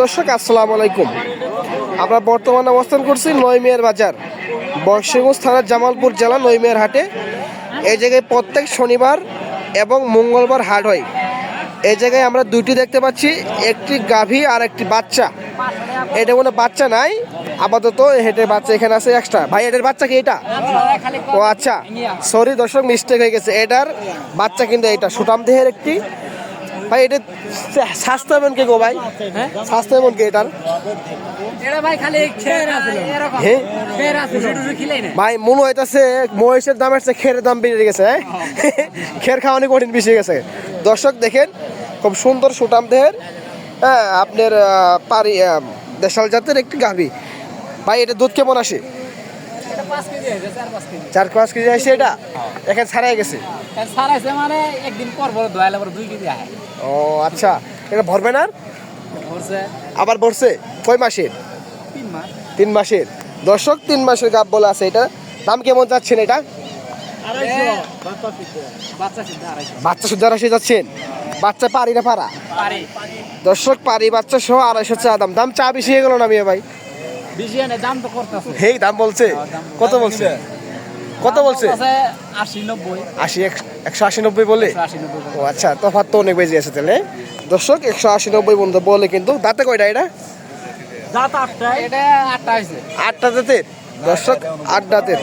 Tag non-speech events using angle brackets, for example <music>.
দর্শক, আসসালামু আলাইকুম। আমরা বর্তমানে অবস্থান করছি নয়মিয়ার বাজার বর্ষিগঞ্জ থানার জামালপুর জেলা নয়মিয়ার হাটে। এই জায়গায় প্রত্যেক শনিবার এবং মঙ্গলবার হাট হয়। এই জায়গায় আমরা দুইটি দেখতে পাচ্ছি, একটি গাভী আর একটি বাচ্চা। এটা কোনো বাচ্চা নাই, আপাতত হেঁটে বাচ্চা এখানে আছে এক্সট্রা ভাই, এটার বাচ্চা কি এটা? ও আচ্ছা সরি দর্শক মিস্টেক হয়ে গেছে। এটার বাচ্চা কিন্তু এটা সুটাম দেহের একটি। ভাই এটা স্বাস্থ্য এমন কে গো ভাই? স্বাস্থ্য এমন কে এটার? ভাই হ্যাঁ? ভাই মনে হইতাছে মহিষের দামের চেয়ে খের দাম বেড়ে গেছে হ্যাঁ? <laughs> খের খাওয়া অনেক কঠিন বেশি গেছে। দর্শক দেখেন খুব সুন্দর সুটাম দেহের হ্যাঁ আপনার পারি দেশাল জাতের একটি গাভী। ভাই এটা দুধ কেমন আসে এটা পাঁচ কেজি হয়েছে চার পাঁচ কেজি চার পাঁচ কেজি আসে এটা? এখানে ছাড়াই গেছে? আর সারাইছে মানে একদিন পর পর দোয়াইলে পর দুই কেজি আহে। ও আচ্ছা। এটা ভরবে না ভরছে। আবার ভরছে? কয় মাসের? তিন মাস। তিন মাসের। দর্শক তিন মাসের গাভ বলে আছে এটা। দাম কেমন যাচ্ছেন এটা? বাচ্চা সিদ্ধ। আড়াইশো। যাচ্ছেন বাচ্চা পারি না পারা পারি দর্শক পারি বাচ্চা সহ আড়াইশো চা দাম। দাম চা বেশি হয়ে গেল না মিয়া ভাই? বেশি দাম তো করতেছে। হেই দাম বলছে? কত বলছে? কত বলছে? আশি নব্বই। আশি একশো আশি নব্বই বলে? ও আচ্ছা তফাৎ তো অনেক বেজি আছে তাহলে। দর্শক একশো আশি নব্বই বন্ধু বলে কিন্তু দাঁতে কয়টা এটা? দাঁত আটটা এটা আটটা আছে। আটটা দাঁতের? দর্শক আট দাঁতের।